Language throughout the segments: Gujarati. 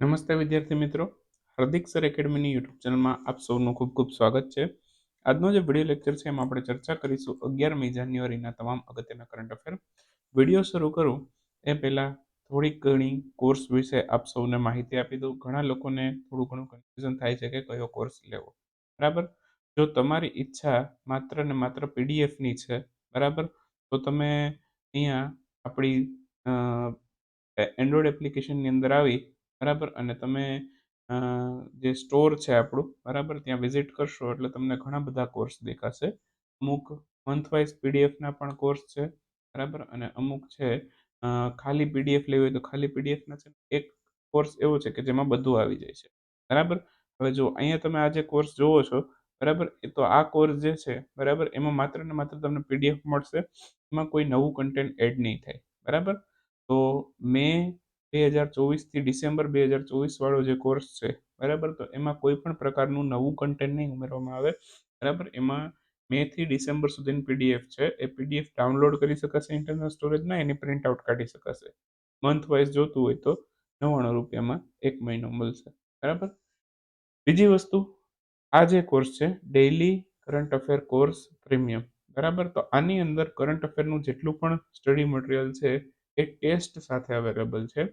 નમસ્તે વિદ્યાર્થી મિત્રો. હાર્દિક સર એકેડમીની યુટ્યુબ ચેનલમાં આપ સૌનું ખૂબ ખૂબ સ્વાગત છે. આજનો જે વીડિયો લેક્ચર છે એમાં આપણે ચર્ચા કરીશું અગિયારમી જાન્યુઆરીના તમામ અગત્યના કરંટ અફેર વીડિયો શરૂ કરું. એ પહેલાં થોડીક ઘણી કોર્સ વિશે આપ સૌને માહિતી આપી દઉં. ઘણા લોકોને થોડું ઘણું કન્ફ્યુઝન થાય છે કે કયો કોર્સ લેવો. બરાબર? જો તમારી ઈચ્છા માત્ર ને માત્ર પીડીએફની છે, બરાબર? તો તમે અહીંયા આપણી એન્ડ્રોઈડ એપ્લિકેશનની અંદર આવી બરાબર? અને તમે જે સ્ટોર છે આપણું, બરાબર? ત્યાં વિઝિટ કરશો એટલે તમને ઘણા બધા કોર્સ દેખાશે. અમુક મંથ વાઇઝ પીડીએફના પણ કોર્સ છે, બરાબર? અને અમુક છે ખાલી પીડીએફ લેવી હોય તો ખાલી પીડીએફના છે. એક કોર્સ એવો છે કે જેમાં બધું આવી જાય છે, બરાબર? હવે જો અહીંયા તમે આ જે કોર્સ જોવો છો, બરાબર? એ તો આ કોર્સ જે છે, બરાબર? એમાં માત્ર ને માત્ર તમને પીડીએફ મળશે. એમાં કોઈ નવું કન્ટેન્ટ એડ નહીં થાય, બરાબર? તો મેં બે હજાર ચોવીસથી ડિસેમ્બર બે હજાર ચોવીસવાળો જે કોર્સ છે, બરાબર? તો એમાં કોઈ પણ પ્રકારનું નવું કન્ટેન્ટ નહીં ઉમેરવામાં આવે, બરાબર? એમાં મેથી ડિસેમ્બર સુધીની પીડીએફ છે, એ પીડીએફ ડાઉનલોડ કરી શકાશે ઇન્ટરનલ સ્ટોરેજમાં એની પ્રિન્ટ આઉટ કાઢી શકાશે. મંથ વાઇઝ જોતું હોય તો નવ્વાણું રૂપિયામાં એક મહિનો મળશે, બરાબર? બીજી વસ્તુ, આ જે કોર્સ છે daily current affair course premium બરાબર? તો આની અંદર કરંટ અફેરનું જેટલું પણ સ્ટડી મટીરિયલ છે એ ટેસ્ટ સાથે અવેલેબલ છે.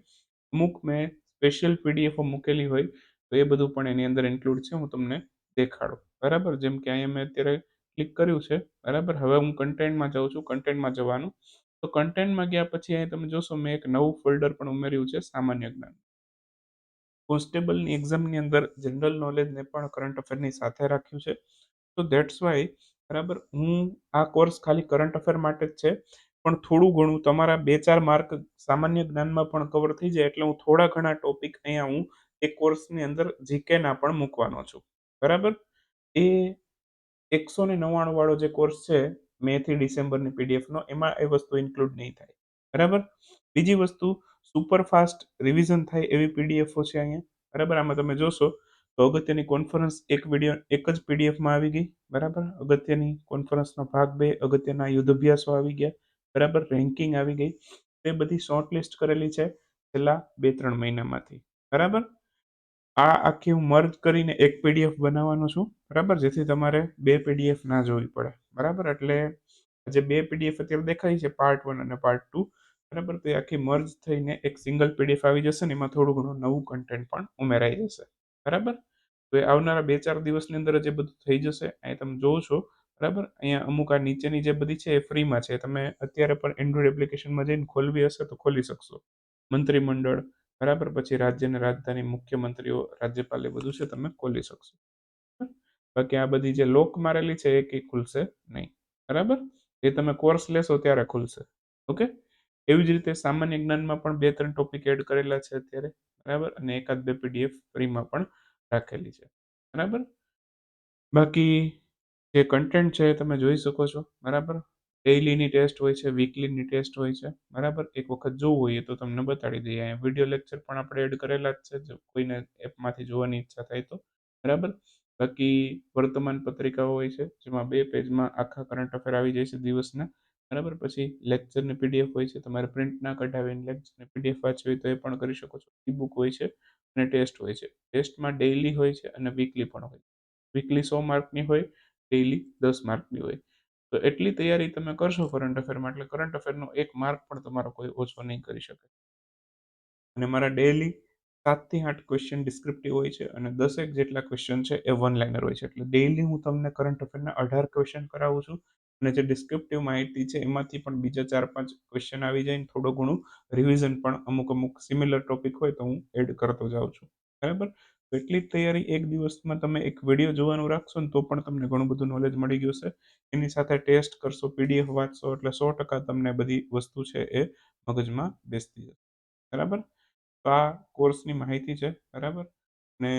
અમુક મેં સ્પેશિયલ પીડીએફો મૂકેલી હોય, તો એ બધું પણ એની અંદર ઇન્ક્લુડ છે, હું તમને દેખાડું. બરાબર? જેમ કે અહીંયા મેં અત્યારે ક્લિક કર્યું છે, બરાબર? હવે હું કન્ટેન્ટમાં જાઉં છું, કન્ટેન્ટમાં જવાનું. તો કન્ટેન્ટમાં ગયા પછી અહીં તમે જોશો, મેં એક નવું ફોલ્ડર પણ ઉમેર્યું છે, સામાન્ય જ્ઞાન. કોન્સ્ટેબલની એક્ઝામની અંદર જનરલ નોલેજને પણ કરંટ અફેરની સાથે રાખ્યું છે. તો દેટ્સ વાય, બરાબર? હું આ કોર્સ ખાલી કરંટ અફેર માટે જ છે. પણ થોડું ઘણું તમારા બે ચાર માર્ક સામાન્ય જ્ઞાનમાં પણ કવર થઈ જાય એટલે હું થોડા ઘણા ટોપિક અહીંયા હું એ કોર્સની અંદર જીકેના પણ મૂકવાનો છું. બરાબર? એ એકસો ને નવ્વાણું વાળો જે કોર્સ છે મેથી ડિસેમ્બરની પીડીએફનો એમાં એ વસ્તુ ઇન્ક્લુડ નહીં થાય. બરાબર? બીજી વસ્તુ સુપરફાસ્ટ રિવિઝન થાય એવી પીડીએફો છે અહીંયા. બરાબર? આમાં તમે જોશો તો અગત્યની કોન્ફરન્સ એક વીડિયો એક જ પીડીએફમાં આવી ગઈ. બરાબર? અગત્યની કોન્ફરન્સનો ભાગ બે, અગત્યના યુદ્ધ અભ્યાસો આવી ગયા. બરાબર રેન્કિંગ આવી ગઈ. તે બધી શોર્ટ લિસ્ટ કરેલી છે છેલ્લા બે ત્રણ મહિનામાંથી. બરાબર? આ આખી હું મર્જ કરીને એક પીડીએફ બનાવવાનો છું. બરાબર? જેથી તમારે બે પીડીએફ ના જોવી પડે. બરાબર? એટલે જે બે પીડીએફ અત્યારે દેખાય છે પાર્ટ વન અને પાર્ટ ટુ બરાબર? તો આખી મર્જ થઈને એક સિંગલ પીડીએફ આવી જશે ને એમાં થોડું ઘણું નવું કન્ટેન્ટ પણ ઉમેરાઈ જશે. બરાબર? તો એ આવનારા બે ચાર દિવસની અંદર જે બધું થઈ જશે. અહીં તમે જોવો છો બરાબર? અહીંયા અમુક આ નીચેની જે બધી છે એ ફ્રીમાં છે. તમે અત્યારે પણ એન્ડ્રોઈડ એપ્લિકેશનમાં જઈને ખોલવી હશે તો ખોલી શકશો. મંત્રીમંડળ, બરાબર? પછી રાજ્ય અને રાજધાની મુખ્યમંત્રીઓ, રાજ્યપાલ એ બધું છે તમે ખોલી શકશો. બાકી આ બધી જે લોક મારેલી છે એ કંઈ ખુલશે નહીં. બરાબર? એ તમે કોર્સ લેશો ત્યારે ખુલશે. ઓકે? એવી જ રીતે સામાન્ય જ્ઞાનમાં પણ બે ત્રણ ટોપિક એડ કરેલા છે અત્યારે. બરાબર? અને એકાદ બે પીડીએફ ફ્રીમાં પણ રાખેલી છે. બરાબર? બાકી જે કન્ટેન્ટ છે એ તમે જોઈ શકો છો, બરાબર? ડેઇલીની ટેસ્ટ હોય છે વીકલીની ટેસ્ટ હોય છે, બરાબર? એક વખત જોવું હોય તો તમને બતાડી દઈએ. અહીંયા વીડિયો લેક્ચર પણ આપણે એડ કરેલા જ છે, જો કોઈને એપમાંથી જોવાની ઈચ્છા થાય તો, બરાબર? બાકી વર્તમાન પત્રિકાઓ હોય છે, જેમાં બે પેજમાં આખા કરંટ અફેર આવી જાય છે દિવસના, બરાબર? પછી લેક્ચરની પીડીએફ હોય છે, તમારે પ્રિન્ટ ના કઢાવીને લેક્ચરની પીડીએફ વાંચવી હોય તો એ પણ કરી શકો છો. ઈ બુક હોય છે અને ટેસ્ટ હોય છે. ટેસ્ટમાં ડેઇલી હોય છે અને વીકલી પણ હોય વીકલી સો માર્કની હોય ડેઇલી દસ માર્કની હોય. તો એટલી તૈયારી તમે કરશો કરંટ અફેરમાં એટલે કરંટ અફેરનો એક માર્ક પણ તમારો કોઈ ઓછો નહીં કરી શકે. અને મારા ડેઇલી સાતથી આઠ ક્વેશ્ચન ડિસ્ક્રિપ્ટિવ હોય છે અને દસેક જેટલા ક્વેશ્ચન છે એ વન લાઇનર હોય છે. એટલે ડેઇલી હું તમને કરંટ અફેરના અઢાર ક્વેશ્ચન કરાવું છું અને જે ડિસ્ક્રિપ્ટિવ માહિતી છે એમાંથી પણ બીજા ચાર પાંચ ક્વેશ્ચન આવી જાય થોડું ઘણું રિવિઝન પણ અમુક અમુક સિમિલર ટોપિક હોય તો હું એડ કરતો જાઉં છું. બરાબર? એટલી તૈયારી એક દિવસમાં તમે એક વીડિયો જોવાનું રાખશો ને તો પણ તમને ઘણું બધું નોલેજ મળી ગયું છે એની સાથે ટેસ્ટ કરશો પીડીએફ વાંચશો એટલે સો ટકા તમને બધી વસ્તુ છે એ મગજમાં બેસતી જશે. બરાબર? તો આ કોર્સની માહિતી છે, બરાબર? ને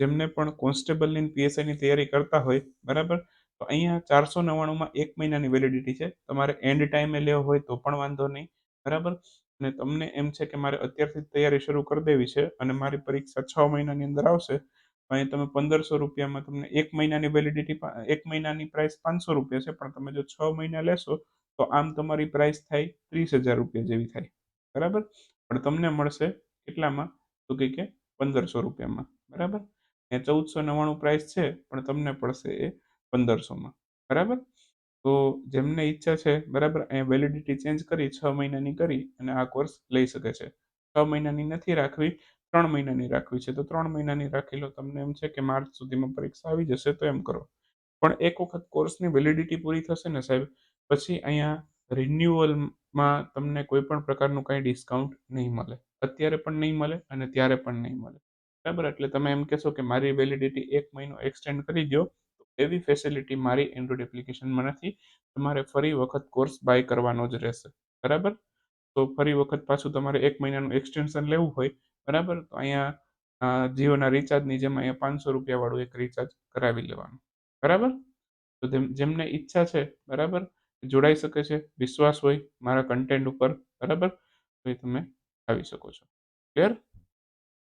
જેમને પણ કોન્સ્ટેબલની પીએસઆઈની તૈયારી કરતા હોય, બરાબર? તો અહીંયા ચારસો નવ્વાણુંમાં એક મહિનાની વેલિડિટી છે. તમારે એન્ડ ટાઈમે લેવો હોય તો પણ વાંધો નહીં, બરાબર? અને તમને એમ છે કે મારે અત્યારથી તૈયારી શરૂ કરી દેવી છે અને મારી પરીક્ષા છ મહિનાની અંદર આવશે અહીં તમે પંદરસો રૂપિયામાં તમને એક મહિનાની વેલિડિટી એક મહિનાની પ્રાઇસ પાંચસો રૂપિયા છે, પણ તમે જો છ મહિના લેશો, તો આમ તમારી પ્રાઇસ થાય ત્રીસ હજાર રૂપિયા જેવી થાય. બરાબર? પણ તમને મળશે કેટલામાં? તો કે કે પંદરસો રૂપિયામાં. બરાબર? એ ચૌદસો નવ્વાણું પ્રાઇસ છે, પણ તમને પડશે એ પંદરસોમાં. બરાબર? તો જેમને ઈચ્છા છે, બરાબર અહીંયા વેલિડિટી ચેન્જ કરી છ મહિનાની કરી અને આ કોર્સ લઈ શકે છે. છ મહિનાની નથી રાખવી, ત્રણ મહિનાની રાખવી છે. તો ત્રણ મહિનાની રાખી લો, તમને એમ છે કે માર્ચ સુધીમાં પરીક્ષા આવી જશે, તો એમ કરો. પણ એક વખત કોર્સની વેલિડિટી પૂરી થશે ને સાહેબ, પછી અહીંયા રિન્યુઅલમાં તમને કોઈ પણ પ્રકારનું કાંઈ ડિસ્કાઉન્ટ નહીં મળે. અત્યારે પણ નહીં મળે અને ત્યારે પણ નહીં મળે. બરાબર? એટલે તમે એમ કહેશો કે મારી વેલિડિટી એક મહિનો એક્સટેન્ડ કરી દો એવી ફેસિલિટી મારી એન્ડ્રોઇડ એપ્લિકેશનમાં નથી. તમારે ફરી વખત કોર્સ બાય કરવાનો જ રહેશે. બરાબર? તો ફરી વખત પાછું તમારે એક મહિનાનું એક્સટેન્શન લેવું હોય, બરાબર? તો અહીંયા જીઓના રિચાર્જની જેમ અહીંયા પાંચસો રૂપિયાવાળું એક રિચાર્જ કરાવી લેવાનું. બરાબર? તો જેમને ઈચ્છા છે, બરાબર? જોડાઈ શકે છે, વિશ્વાસ હોય મારા કન્ટેન્ટ ઉપર, બરાબર? તો એ તમે આવી શકો છો. ક્લિયર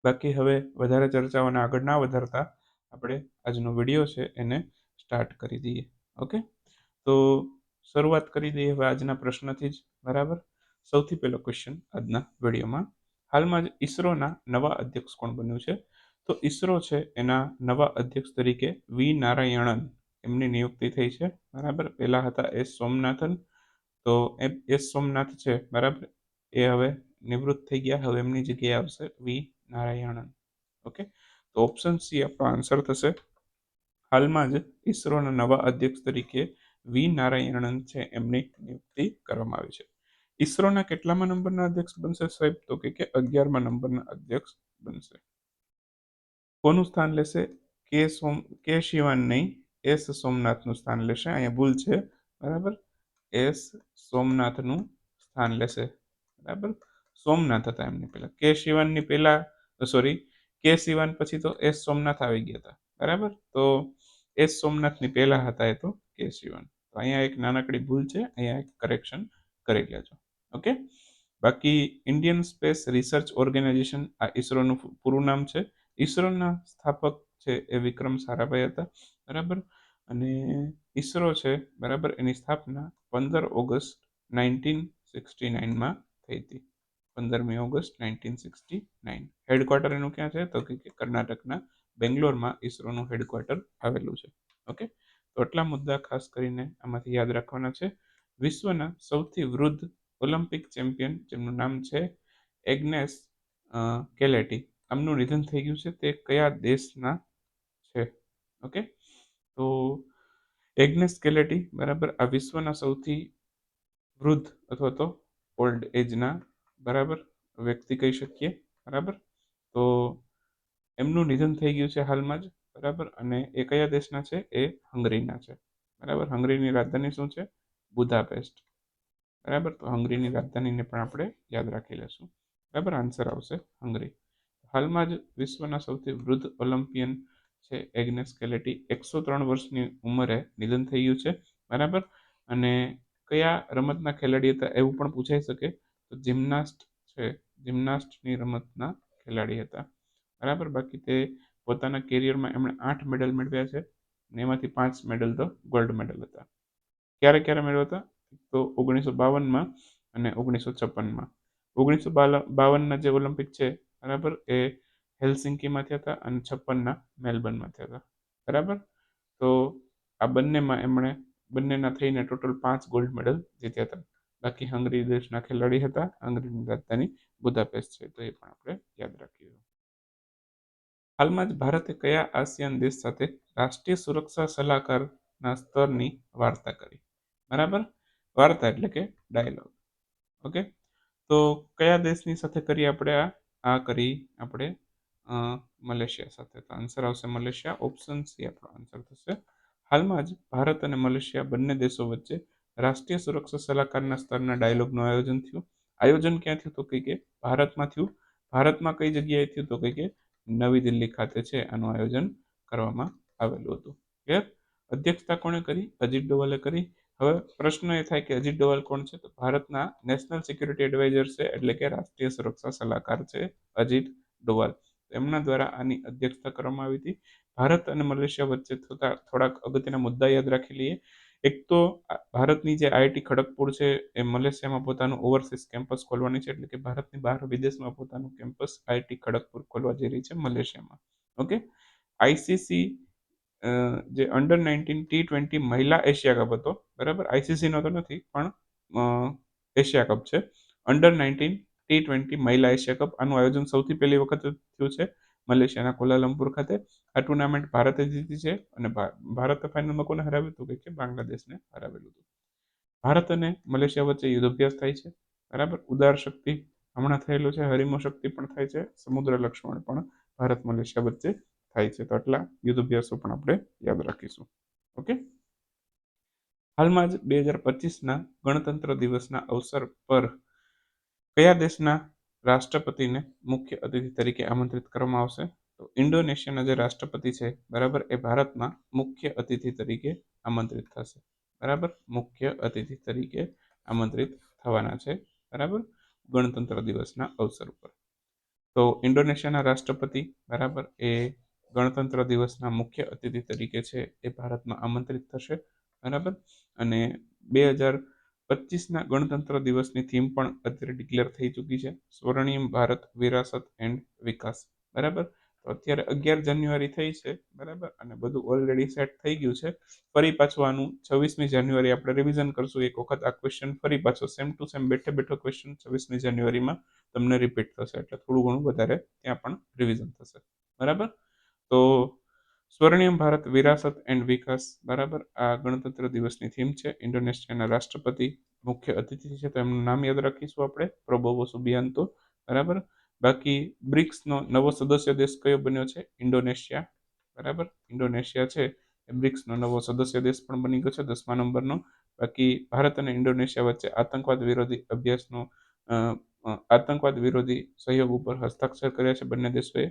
બાકી હવે વધારે ચર્ચાઓને આગળ ના વધારતા, આપણે આજનો વીડિયો છે એને સ્ટાર્ટ કરી દઈએ. ઓકે? તો શરૂઆત કરી દઈએ હવે આજના પ્રશ્નથી જ, બરાબર? સૌથી પહેલો ક્વેશ્ચન આજના વિડીયોમાં. હાલમાં જ ઈસરોના નવા અધ્યક્ષ કોણ બન્યું છે? તો ઈસરો છે એના નવા અધ્યક્ષ તરીકે વી નારાયણન. એમની નિયુક્તિ થઈ છે, બરાબર? પહેલા હતા એસ સોમનાથન. તો એસ સોમનાથ છે, બરાબર? એ હવે નિવૃત્ત થઈ ગયા, હવે એમની જગ્યાએ આવશે વી નારાયણન. ઓકે? તો ઓપ્શન સી આપણો આન્સર થશે. હાલમાં જ ઈસરોના નવા અધ્યક્ષ તરીકે વી. નારાયણન છે એમની નિયુક્તિ કરવામાં આવી છે. ઈસરોના કેટલામાં નંબરના અધ્યક્ષ બનશે સાહેબ? તો કે અગિયારમાં નંબરના અધ્યક્ષ બનશે. કોનું સ્થાન લેશે? કે સોમ, કે શિવાન નહીં, એસ સોમનાથનું સ્થાન લેશે. અહીંયા ભૂલ છે. બરાબર? એસ સોમનાથનું સ્થાન લેશે. બરાબર? સોમનાથ હતા એમની પહેલા. કે શિવાનની પહેલા, સોરી, કે શિવાન પછી તો એસ સોમનાથ આવી ગયા હતા. બરાબર? તો એસ સોમનાથની પહેલા હતા એ તો કે વન તો અહીંયા એક નાનકડી ભૂલ છે, અહીંયા એક કરેક્શન કરી લેજો. ઓકે? બાકી ઇન્ડિયન સ્પેસ રિસર્ચ ઓર્ગેનાઇઝેશન આ ઈસરોનું પૂરું નામ છે. ઈસરોના સ્થાપક છે એ વિક્રમ સારાભાઈ હતા, બરાબર? અને ઈસરો છે, બરાબર? એની સ્થાપના પંદર ઓગસ્ટ નાઇન્ટીન સિક્સટી નાઇનમાં થઈ હતી. પંદરમી August nineteen sixty nine. Headquarter એનું ક્યાં છે? તો કે કર્ણાટકના બેંગ્લોરમાં ઈસરોનું હેડક્વાર્ટર આવેલું છે. ઓકે તો આટલા મુદ્દા ખાસ કરીને આમાંથી યાદ રાખવાના છે. વિશ્વના સૌથી વૃદ્ધ ઓલિમ્પિક ચેમ્પિયન જેમનું નામ છે એગ્નેસ કેલેટી આમનું નિધન થઈ ગયું છે તે કયા દેશના છે? ઓકે તો એગ્નેસ કેલેટી બરાબર, આ વિશ્વના સૌથી વૃદ્ધ અથવા તો ઓલ્ડ એજના બરાબર, વ્યક્તિ કહી શકીએ. બરાબર? તો એમનું નિધન થઈ ગયું છે હાલમાં જ, બરાબર? અને એ કયા દેશના છે? એ હંગરીના છે. બરાબર? હંગરીની રાજધાની શું છે? બુદાપેસ્ટ. બરાબર? તો હંગરીની રાજધાનીને પણ આપણે યાદ રાખી લેશું. બરાબર? આન્સર આવશે હંગરી. હાલમાં જ વિશ્વના સૌથી વૃદ્ધ ઓલિમ્પિયન છે એગ્નેસ કેલેટી. એકસો ત્રણ વર્ષની ઉંમરે નિધન થઈ ગયું છે. બરાબર? અને કયા રમતના ખેલાડી હતા એવું પણ પૂછાઈ શકે? તો જિમ્નાસ્ટ છે. જિમ્નાસ્ટની રમતના ખેલાડી હતા. બરાબર? બાકી તે પોતાના કેરિયરમાં એમણે આઠ મેડલ મેળવ્યા છે ને એમાંથી પાંચ મેડલ તો ગોલ્ડ મેડલ હતા. ક્યારે ક્યારે મેળવ્યા હતા? તો ઓગણીસો બાવનમાં અને ઓગણીસો છપ્પનમાં. ઓગણીસો બાવનના જે ઓલિમ્પિક છે, બરાબર? એ હેલસિંકીમાંથી હતા અને છપ્પનના મેલબર્નમાંથી હતા. બરાબર? તો આ બંનેમાં એમણે, બંનેના થઈને ટોટલ પાંચ ગોલ્ડ મેડલ જીત્યા હતા. બાકી હંગરી દેશના ખેલાડી હતા, હંગરીની રાજધાની બુદાપેસ્ટ છે, તો એ પણ આપણે યાદ રાખીએ. હાલમાં જ ભારતે કયા આસિયાન દેશ સાથે રાષ્ટ્રીય સુરક્ષા સલાહકારના સ્તરની વાર્તા કરી? બરાબર? વાર્તા એટલે કે ડાયલોગ. ઓકે? તો કયા દેશની સાથે કરી આપણે આ? આ કરી આપણે મલેશિયા સાથે. તો આન્સર આવશે મલેશિયા. ઓપ્શન સી આપણો આન્સર થશે. હાલમાં જ ભારત અને મલેશિયા બંને દેશો વચ્ચે રાષ્ટ્રીય સુરક્ષા સલાહકારના સ્તરના ડાયલોગનું આયોજન થયું. આયોજન ક્યાં થયું તો કંઈ કે ભારતમાં થયું. ભારતમાં કઈ જગ્યાએ થયું તો કંઈ કે નવી દિલ્હી ખાતે છે આનું આયોજન કરવામાં આવેલું હતું. ક્લિયર? અધ્યક્ષતા કોણે કરી? અજીત ડોવાલે કરી? હવે પ્રશ્ન એ થાય કે અજીત ડોવાલ કોણ છે? તો ભારતના નેશનલ સિક્યુરિટી એડવાઇઝર છે, એટલે કે રાષ્ટ્રીય સુરક્ષા સલાહકાર છે અજીત ડોવાલ. એમના દ્વારા આની અધ્યક્ષતા કરવામાં આવી હતી. ભારત અને મલેશિયા વચ્ચે થતા થોડાક અગત્યના મુદ્દા યાદ રાખી લઈએ. એક તો ભારતની જે આઈઆઈટી ખડગપુર છે, એ મલેશિયામાં પોતાનું ઓવરસીઝ કેમ્પસ ખોલવાની છે, એટલે કે ભારતની બહાર વિદેશમાં પોતાનું કેમ્પસ આઈઆઈટી ખડગપુર ખોલવા જઈ રહી છે, મલેશિયામાં. ઓકે? આઈસીસી જે અંડર નાઇન્ટીન ટી ટ્વેન્ટી મહિલા એશિયા કપ હતો, બરાબર? આઈસીસીનો તો નથી, પણ એશિયા કપ છે. અંડર નાઇન્ટીન ટી ટ્વેન્ટી મહિલા એશિયા કપ, આનું આયોજન સૌથી પહેલી વખત થયું છે. મલેશિયાના કોલાલંપુર ખાતે આ ટુર્નામેન્ટ ભારતે જીતી છે અને ભારત ફાઇનલમાં કોને હરાવ્યું હતું? કે બાંગ્લાદેશને હરાવેલું હતું. ભારત અને મલેશિયા વચ્ચે યુદ્ધાભ્યાસ થાય છે, બરાબર? ઉદાર શક્તિ હમણાં થયેલું છે, હરિમો શક્તિ પણ થાય છે, સમુદ્ર લક્ષ્મણ પણ ભારત મલેશિયા વચ્ચે થાય છે. તો આટલા યુદ્ધ અભ્યાસો પણ આપણે યાદ રાખીશું. ઓકે? હાલમાં જ બે હજાર પચીસના ગણતંત્ર દિવસના અવસર પર કયા દેશના રાષ્ટ્રપતિને મુખ્ય અતિથિ તરીકે આમંત્રિત કરવામાં આવશે. તો ઇન્ડોનેશિયાના જે રાષ્ટ્રપતિ છે, બરાબર, એ ભારતમાં મુખ્ય અતિથિ તરીકે આમંત્રિત થશે. બરાબર? મુખ્ય અતિથિ તરીકે આમંત્રિત થવાના છે. બરાબર? ગણતંત્ર દિવસના અવસર ઉપર. તો ઇન્ડોનેશિયાના રાષ્ટ્રપતિ, બરાબર, એ ગણતંત્ર દિવસના મુખ્ય અતિથિ તરીકે છે, એ ભારતમાં આમંત્રિત થશે. બરાબર? અને બે હજાર પચીસના ગણતંત્ર દિવસની થીમ પણ અત્યારે ડિક્લેર થઈ ચૂકી છે. સ્વર્ણિમ ભારત, વિરાસત એન્ડ વિકાસ. બરાબર? તો અત્યારે અગિયાર જાન્યુઆરી થઈ છે, બરાબર? અને બધું ઓલરેડી સેટ થઈ ગયું છે. ફરી પાછું આનું છવ્વીસમી જાન્યુઆરી આપણે રિવિઝન કરશું. એક વખત આ ક્વેશ્ચન ફરી પાછો સેમ ટુ સેમ બેઠે બેઠો ક્વેશ્ચન છવ્વીસમી જાન્યુઆરીમાં તમને રિપીટ થશે. એટલે થોડું ઘણું વધારે ત્યાં પણ રિવિઝન થશે. બરાબર? તો સ્વર્ણિમ ભારત, વિરાસત એન્ડ વિકાસ, બરાબર? આ ગણતંત્ર દિવસની થીમ છે. ઇન્ડોનેશિયાના રાષ્ટ્રપતિ મુખ્ય અતિથિ છે. તો એમનું નામ યાદ રાખીશું આપણે. પ્રબોવો સુબિયાન્તો બરાબર? બાકી બ્રિક્સનો નવો સદસ્ય દેશ કયો બન્યો છે? ઇન્ડોનેશિયા, બરાબર? ઇન્ડોનેશિયા છે. એ બ્રિક્સનો નવો સદસ્ય દેશ પણ બની ગયો છે, દસમા નંબરનો. બાકી ભારત અને ઇન્ડોનેશિયા વચ્ચે આતંકવાદ વિરોધી અભ્યાસનો આતંકવાદ વિરોધી સહયોગ ઉપર હસ્તાક્ષર કર્યા છે બંને દેશોએ.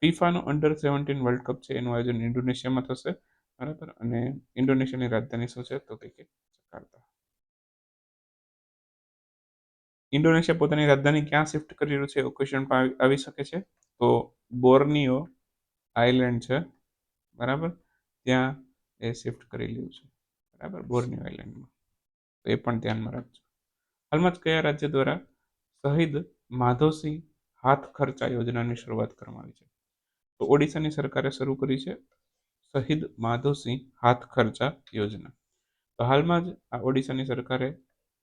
ફીફાનો અંડર સેવન્ટીન વર્લ્ડ કપ છે, એનું આયોજન ઇન્ડોનેશિયામાં થશે, બરાબર? અને ઇન્ડોનેશિયાની રાજધાની શું છે? તો કે જકાર્તા. ઇન્ડોનેશિયા પોતાની રાજધાની ક્યાં શિફ્ટ કરી રહ્યું છે ક્વેશ્ચન પણ આવી શકે છે. તો બોર્નિયો આઇલેન્ડ છે, બરાબર? ત્યાં એ શિફ્ટ કરી લીધું છે, બરાબર? બોર્નિયો આઇલેન્ડમાં. તો એ પણ ધ્યાનમાં રાખજો. હાલમાં જ કયા રાજ્ય દ્વારા શહીદ માધવસિંહ હાથ ખર્ચા યોજનાની શરૂઆત કરવામાં આવી છે? તો ઓડિશાની સરકારે શરૂ કરી છે શહીદ માધવસિંહ હાથ ખર્ચા યોજના. તો હાલમાં જ આ ઓડિશાની સરકારે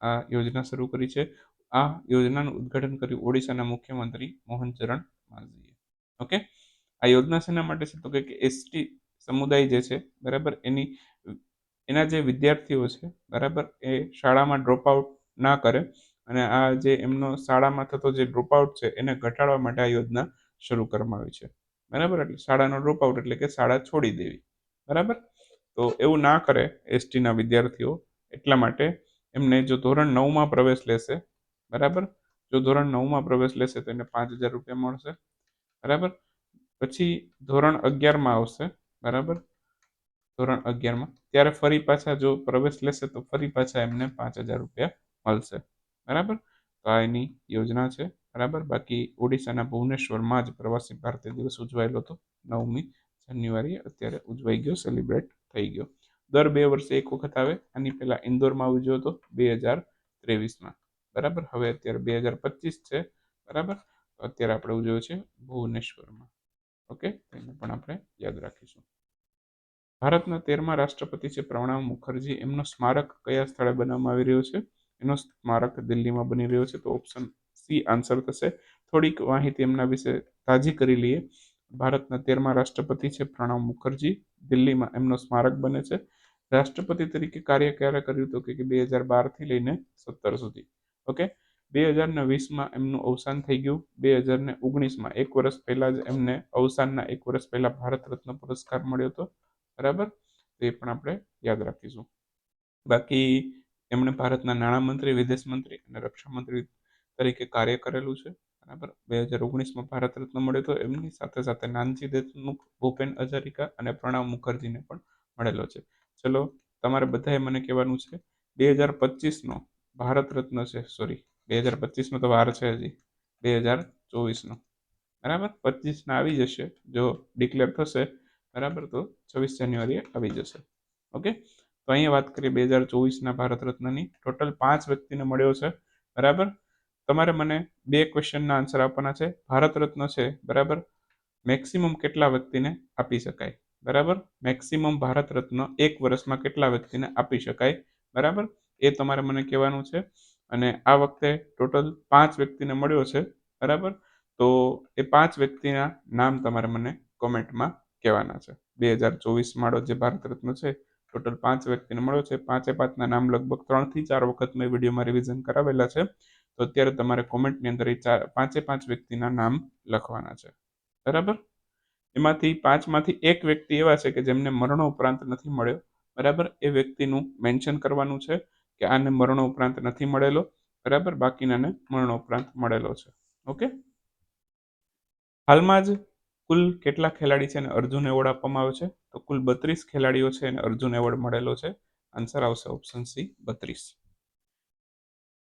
આ યોજના શરૂ કરી છે. આ યોજનાનું ઉદ્ઘાટન કર્યું ઓડિશાના મુખ્યમંત્રી મોહન ચરણ માંઝીએ ઓકે? આ યોજના શેના માટે છે? તો કે એસટી સમુદાય જે છે, બરાબર? એની, એના જે વિદ્યાર્થીઓ છે, બરાબર? એ શાળામાં ડ્રોપ આઉટ ના કરે અને આ જે એમનો શાળામાં થતો જે ડ્રોપ આઉટ છે, એને ઘટાડવા માટે આ યોજના શરૂ કરવામાં આવી છે. બરાબર? એટલે શાળાનો ડ્રોપ આઉટ એટલે કે શાળા છોડી દેવી. બરાબર? તો એવું ના કરે એસટીના વિદ્યાર્થીઓ. એટલા માટે એમને જો ધોરણ નવમાં પ્રવેશ લેશે, બરાબર? જો ધોરણ નવમાં પ્રવેશ લેશે તો એને પાંચ હજાર રૂપિયા મળશે. બરાબર? પછી ધોરણ અગિયારમાં આવશે, બરાબર? ધોરણ અગિયારમાં. ત્યારે ફરી પાછા જો પ્રવેશ લેશે તો ફરી પાછા એમને પાંચ હજાર રૂપિયા મળશે. બરાબર? તો આ એની યોજના છે. બરાબર? બાકી ઓડિશાના ભુવનેશ્વરમાં જ પ્રવાસી ભારતીય દિવસ ઉજવાયેલો હતો. નવમી જાન્યુઆરીએ અત્યારે ઉજવાઈ ગયો, સેલિબ્રેટ થઈ ગયો. દર બે વર્ષે એક વખત આવે. આની પહેલાં ઇન્દોરમાં ઉજવ્યો હતો બે હજાર ત્રેવીસમાં. બરાબર? હવે અત્યારે બે હજાર પચીસ છે. બરાબર? અત્યારે આપણે ઉજવ્યો છે ભુવનેશ્વરમાં. ઓકે? એને પણ આપણે યાદ રાખીશું. ભારતના તેરમા રાષ્ટ્રપતિ છે પ્રણવ મુખર્જી. એમનો સ્મારક કયા સ્થળે બનાવવામાં આવી રહ્યો છે? એનો સ્મારક દિલ્હીમાં બની રહ્યો છે. તો ઓપ્શન સી આન્સર થશે. થોડીક માહિતી એમના વિશે તાજી કરી લઈએ. ભારતના તેરમા રાષ્ટ્રપતિ છે પ્રણવ મુખર્જી. દિલ્હીમાં એમનો સ્મારક બને છે. રાષ્ટ્રપતિ તરીકે કાર્ય ક્યારે કર્યું હતું કે બે હજાર બારથી લઈને સત્તર સુધી. ઓકે? બે હજાર ને વીસમાં એમનું અવસાન થઈ ગયું. બે હજાર ને ઓગણીસમાં એક વર્ષ પહેલા જ એમને અવસાનના એક વર્ષ પહેલા ભારત રત્ન પુરસ્કાર મળ્યો હતો. બરાબર? તે પણ આપણે યાદ રાખીશું. બાકી એમણે ભારતના નાણામંત્રી વિદેશ મંત્રી અને રક્ષા મંત્રી તરીકે કાર્ય કરેલું છે. બરાબર? બે હજાર ઓગણીસમાં ભારત રત્ન મળ્યો તો એમની સાથે સાથે નાનજી દેશમુખ ભૂપેન હજારિકા અને પ્રણવ મુખર્જીને પણ મળેલો છે. ચલો, તમારે બધાએ મને કહેવાનું છે, બે હજાર પચીસનો ભારત રત્ન છે સોરી બે હજાર પચીસનો તો વાર છે હજી. બે હજાર ચોવીસનો. બરાબર? પચીસના આવી જશે, જો ડિક્લેર થશે, બરાબર? તો છવ્વીસ જાન્યુઆરીએ આવી જશે. ઓકે? તો અહીંયા વાત કરીએ બે હજાર ચોવીસના ભારત રત્નની ટોટલ પાંચ વ્યક્તિને મળ્યો છે. બરાબર? તમારે મને બે ક્વેશ્ચનના આન્સર આપવાના છે. ભારત રત્ન છે, બરાબર? મેક્સિમમ કેટલા વ્યક્તિને આપી શકાય? બરાબર? મેક્સિમમ ભારત રત્ન એક વર્ષમાં કેટલા વ્યક્તિને આપી શકાય? બરાબર? એ તમારે મને કહેવાનું છે. અને આ વખતે ટોટલ પાંચ વ્યક્તિને મળ્યો છે, બરાબર? તો એ પાંચ વ્યક્તિના નામ તમારે મને કોમેન્ટમાં કહેવાના છે. બે હજાર ચોવીસ માળો જે ભારત રત્ન છે ટોટલ પાંચ વ્યક્તિને મળ્યો છે. પાંચે પાંચના નામ લગભગ ત્રણથી ચાર વખત મેં વિડીયોમાં રિવિઝન કરાવેલા છે. તો અત્યારે તમારે કોમેન્ટની અંદર એ ચાર પાંચે પાંચ વ્યક્તિના નામ લખવાના છે. બરાબર? એમાંથી પાંચમાંથી એક વ્યક્તિ એવા છે કે જેમને મરણો ઉપરાંત નથી મળ્યો. બરાબર? એ વ્યક્તિનું મેન્શન કરવાનું છે કે આને મરણો ઉપરાંત નથી મળેલો. બરાબર? બાકીનાને મરણો ઉપરાંત મળેલો છે. ઓકે? હાલમાં જ કુલ કેટલા ખેલાડી છે અને અર્જુન એવોર્ડ આપવામાં આવ્યો છે? તો કુલ બત્રીસ ખેલાડીઓ છે અને અર્જુન એવોર્ડ મળેલો છે. આન્સર આવશે ઓપ્શન સી બત્રીસ.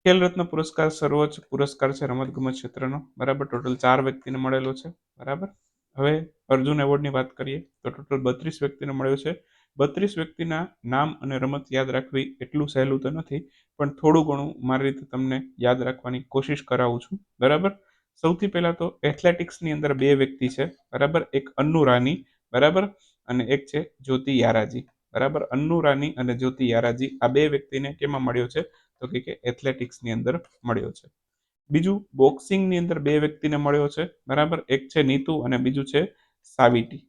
ખેલ રત્ન પુરસ્કાર, સર્વોચ્ચ પુરસ્કાર છે રમતગમત ક્ષેત્રનો. બરાબર? ટોટલ ચાર વ્યક્તિને મળેલો છે. બરાબર? હવે અર્જુન એવોર્ડની વાત કરીએ, તો ટોટલ બત્રીસ વ્યક્તિને મળ્યો છે. બત્રીસ વ્યક્તિના નામ અને રમત યાદ રાખવી એટલું સહેલું તો નથી, પણ થોડું ઘણું મારી રીતે તમને યાદ રાખવાની કોશિશ કરાવું છું. બરાબર? સૌથી પહેલાં તો એથ્લેટિક્સની અંદર બે વ્યક્તિ છે. બરાબર? એક અન્નુ રાની, બરાબર? અને એક છે જ્યોતિ યારાજી. બરાબર? અન્નુ રાની અને જ્યોતિ યારાજી આ બે વ્યક્તિને કેમાં મળ્યો છે? તો કે એથ્લેટિક્સની અંદર મળ્યો છે. બીજું બોક્સિંગની અંદર બે વ્યક્તિને મળ્યો છે, બરાબર? એક છે નીતુ અને બીજું છે સાવિટી.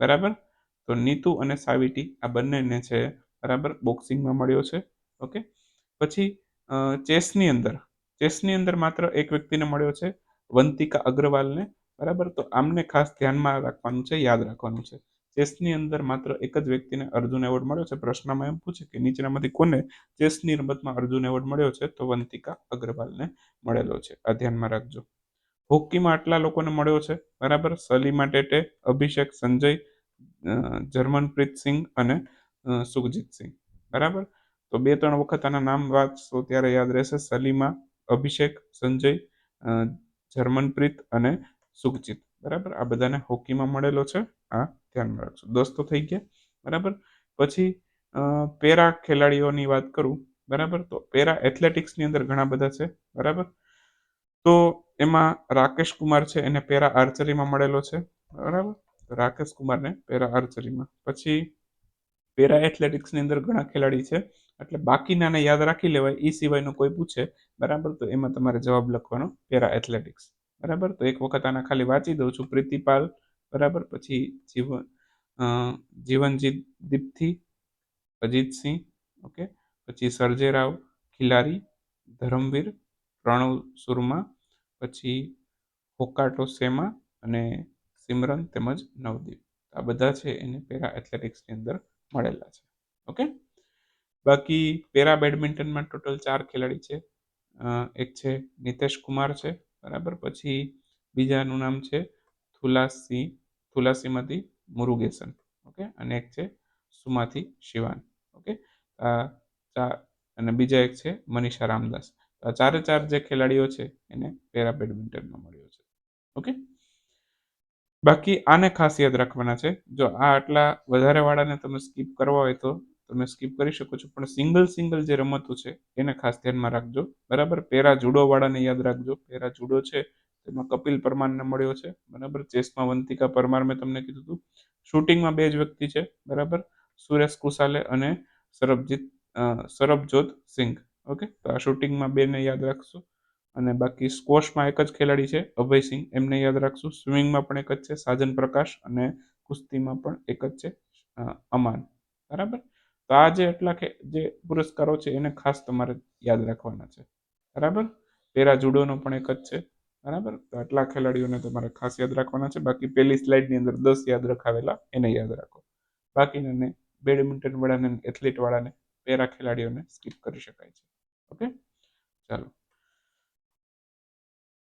બરાબર? તો નીતુ અને સાવિટી આ બંનેને છે, બરાબર? બોક્સિંગમાં મળ્યો છે, ઓકે? પછી ચેસની અંદર. ચેસની અંદર માત્ર એક વ્યક્તિને મળ્યો છે, વંતિકા અગ્રવાલને, બરાબર? તો આમને ખાસ ધ્યાનમાં રાખવાનું છે, યાદ રાખવાનું છે. ચેસની અંદર માત્ર એક જ વ્યક્તિને અર્જુન એવોર્ડ મળ્યો છે. પ્રશ્નમાં એમ પૂછે કે નીચેનામાંથી કોને ચેસની રમતમાં અર્જુન એવોર્ડ મળ્યો છે? તો વંતિકા અગ્રવાલને મળેલો છે. આ ધ્યાનમાં રાખજો. હોકીમાં આટલા લોકોને મળ્યો છે? બરાબર? સલીમા ટેટે, અભિષેક સંજય જર્મનપ્રીત સિંહ અને સુખજીત સિંહ બરાબર? તો બે ત્રણ વખત આના નામ વાંચશો ત્યારે યાદ રહેશે. સલીમા, અભિષેક સંજય જર્મનપ્રીત અને સુખજીત. બરાબર? આ બધાને હોકીમાં મળેલો છે. આ ધ્યાનમાં રાખજો. દોસ્તો થઈ ગયા, બરાબર? પછી પેરા ખેલાડીઓની વાત કરું, બરાબર? તો પેરા એથ્લેટિક્સની અંદર ઘણા બધા છે, બરાબર? તો એમાં રાકેશ કુમાર છે, એને પેરા આર્ચરીમાં મળેલો છે, બરાબર? રાકેશ કુમારને પેરા આર્ચરીમાં. પછી, પેરા એથ્લેટિક્સની અંદર ઘણા ખેલાડી છે, એટલે બાકીનાને યાદ રાખી લેવાય એ સિવાયનો કોઈ પૂછે, બરાબર? તો એમાં તમારે જવાબ લખવાનો, પેરા એથ્લેટિક્સ. બરાબર? તો એક વખત આના ખાલી વાંચી દઉં છું, પ્રીતિપાલ બરાબર? પછી જીવન જીવનજીત દીપ્થી, અજીતસિંહ, ઓકે? પછી સર્જેરાવ ખિલારી ધરમવીર, પ્રણવ સુરમા, પછી હોકાટો સેમા અને સિમરન તેમજ નવદીપ. આ બધા છે એને પેરા એથ્લેટિક્સની અંદર મળેલા છે. ઓકે? બાકી પેરા બેડમિન્ટનમાં ટોટલ ચાર ખેલાડી છે. એક છે નિતેશ કુમાર છે, બરાબર? પછી બીજાનું નામ છે થુલાસી થુલાસીમાંથી મુરુગેશન ઓકે? અને એક છે સુમાથી શિવાન. ઓકે? આ અને બીજા એક છે મનીષા રામદાસ. આ ચારે ચાર જે ખેલાડીઓ છે એને પેરા બેડમિન્ટનમાં મળ્યો છે. ઓકે? બાકી આને ખાસ યાદ રાખવાના છે. જો આ આટલા વધારે વાળાને તમે સ્કીપ કરવા હોય તો તમે સ્કીપ કરી શકો છો. પણ સિંગલ સિંગલ જે રમતો છે એને ખાસ ધ્યાનમાં રાખજો. બરાબર? પેરા જુડો વાળાને યાદ રાખજો. પેરા જુડો છે તેમાં કપિલ પરમારને મળ્યો છે, બરાબર? ચેસમાં વંતિકા પરમાર મેં તમને કીધું હતું શૂટિંગમાં બે જ વ્યક્તિ છે, બરાબર? સુરેશ કુશાલે અને સરબજીત સરબજોત સિંઘ. ઓકે? તો આ શૂટિંગમાં બેને યાદ રાખશો. અને બાકી સ્કોશમાં એક જ ખેલાડી છે અભયસિંહ એમને યાદ રાખશું. સ્વિમિંગમાં પણ એક જ છે, સાજન પ્રકાશ અને કુસ્તીમાં પણ એક જ છે અમાન. બરાબર? તો આ જે એટલા કે, જે પુરસ્કારો છે, એને ખાસ તમારે યાદ રાખવાના છે. બરાબર? પેરા જુડોનો પણ એક જ છે. બરાબર? તો આટલા ખેલાડીઓને તમારે ખાસ યાદ રાખવાના છે. બાકી પહેલી સ્લાઇડની અંદર દસ યાદ રખાવેલા, એને યાદ રાખો. બાકીને બેડમિન્ટન વાળાને એથ્લેટ વાળાને પેરા ખેલાડીઓને સ્કીપ કરી શકાય છે. ઓકે? ચાલો.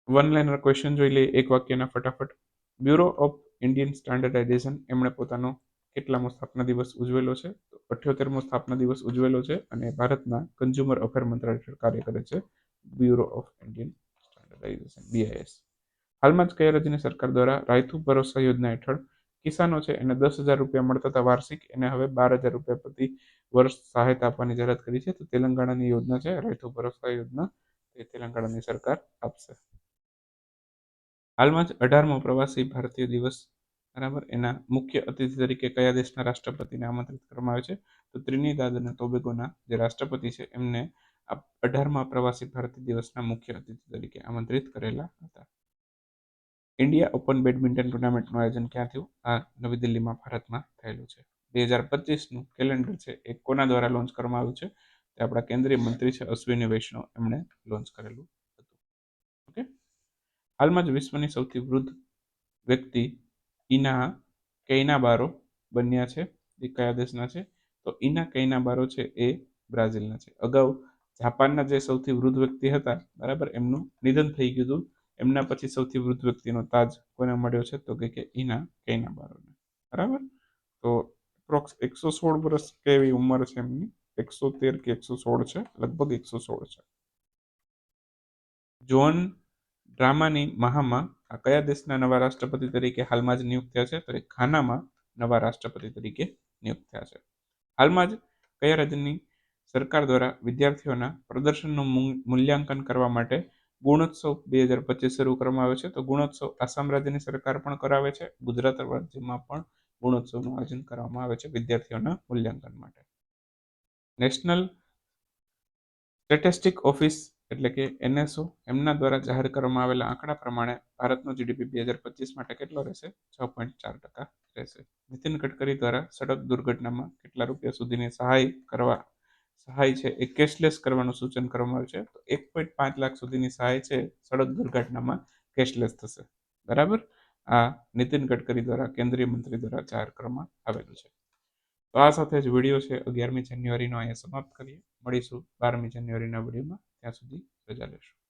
વન લાઇનર ક્વેશ્ચન જોઈ લઈએ, એક વાક્યના ફટાફટ. બ્યુરો ઓફ ઇન્ડિયન સ્ટાન્ડર્ડાઇઝેશન એમણે પોતાનો કેટલામો સ્થાપના દિવસ ઉજવેલો છે? તો અઠ્યોતેરમો સ્થાપના દિવસ ઉજવેલો છે અને ભારતના કન્ઝ્યુમર અફેર મંત્રાલય કાર્ય કરે છે. Bureau of Indian standardization BIS. હાલમાં જ રાજ્યની સરકાર દ્વારા રાયતુ ભરોસા યોજના હેઠળ કિસાનો છે એને દસ હજાર રૂપિયા મળતા હતા વાર્ષિક, એને હવે બાર હજાર રૂપિયા પ્રતિ વર્ષ સહાયતા આપવાની જાહેરાત કરી છે. તો તેલંગાણાની યોજના છે, રાયતુ ભરોસા યોજના, તે તેલંગાણાની સરકાર આપશે. હાલમાં જ અઢારમો પ્રવાસી ભારતીય દિવસ, બરાબર? એના મુખ્ય અતિથિ તરીકે કયા દેશના રાષ્ટ્રપતિને આમંત્રિત કરવામાં આવે છે? તો ત્રિનિદાદ અને ટોબેગોના જે રાષ્ટ્રપતિ છે એમને અઢારમા પ્રવાસી ભારતીય દિવસના મુખ્ય અતિથિ તરીકે આમંત્રિત કરેલા હતા. ઇન્ડિયા ઓપન બેડમિન્ટન ટુર્નામેન્ટનું આયોજન ક્યાં થયું? આ નવી દિલ્હીમાં ભારતમાં થયેલું છે. બે હજાર પચીસનું કેલેન્ડર છે એ કોના દ્વારા લોન્ચ કરવામાં આવ્યું છે? તે આપણા કેન્દ્રીય મંત્રી છે અશ્વિની વૈષ્ણવ, એમણે લોન્ચ કરેલું હતું. ઓકે? હાલમાં જ વિશ્વની સૌથી વૃદ્ધ વ્યક્તિ ઈના કૈના બારો બન્યા છે. એ કયા દેશના છે? તો ઈના કૈના બારો છે એ બ્રાઝિલના છે. અગાઉ જાપાનના જે સૌથી વૃદ્ધ વ્યક્તિ હતા, બરાબર, એમનું નિધન થઈ ગયું હતું. એમના પછી સૌથી વૃદ્ધ વ્યક્તિનો તાજ કોને મળ્યો છે? તો કે ઈના, કઈના બારોને. બરાબર? તો એપ્રોક્સ એકસો સોળ વર્ષ કે એવી ઉંમર છે એમની? એકસો તેર કે એકસો સોળ છે? લગભગ એકસો સોળ છે. જોન ડ્રામાની મહામાં આ કયા દેશના નવા રાષ્ટ્રપતિ તરીકે હાલમાં જ નિયુક્ત થયા છે? તો એ ખાનામાં નવા રાષ્ટ્રપતિ તરીકે નિયુક્ત થયા છે. હાલમાં જ કયા રાજ્યની સરકાર દ્વારા વિદ્યાર્થીઓના પ્રદર્શનનું મૂલ્યાંકન કરવા માટે ગુણોત્સવ બે હજાર પચીસ શરૂ કરવામાં આવ્યો છે. તો ગુણોત્સવ આસામ રાજ્યની સરકાર પણ કરાવે છે. ગુજરાત રાજ્યમાં પણ ગુણોત્સવનું આયોજન કરવામાં આવે છે વિદ્યાર્થીઓના મૂલ્યાંકન માટે. નેશનલ સ્ટેટિસ્ટિક ઓફિસ એટલે કે એનએસઓ એમના દ્વારા જાહેર કરવામાં આવેલા આંકડા પ્રમાણે ભારતનો જીડીપી બે હજાર પચીસ માટે કેટલો રહેશે? છ પોઈન્ટ ચાર ટકા રહેશે. નીતિન ગડકરી દ્વારા સડક દુર્ઘટનામાં કેટલા રૂપિયા સુધીની સહાય કરવા સહાય છે, એ કેશલેસ કરવાનું સૂચન કરવામાં આવ્યું છે. તો એક પોઈન્ટ પાંચ લાખ સુધીની સહાય છે, સડક દુર્ઘટનામાં કેશલેસ થશે. બરાબર? આ નીતિન ગડકરી દ્વારા, કેન્દ્રીય મંત્રી દ્વારા જાહેર કરવામાં આવેલું છે. તો આ સાથે જ વીડિયો છે, અગિયારમી જાન્યુઆરીનો અહીંયા સમાપ્ત કરીએ. મળીશું બારમી જાન્યુઆરીના વિડીયોમાં. ત્યાં સુધી રજા લેશું.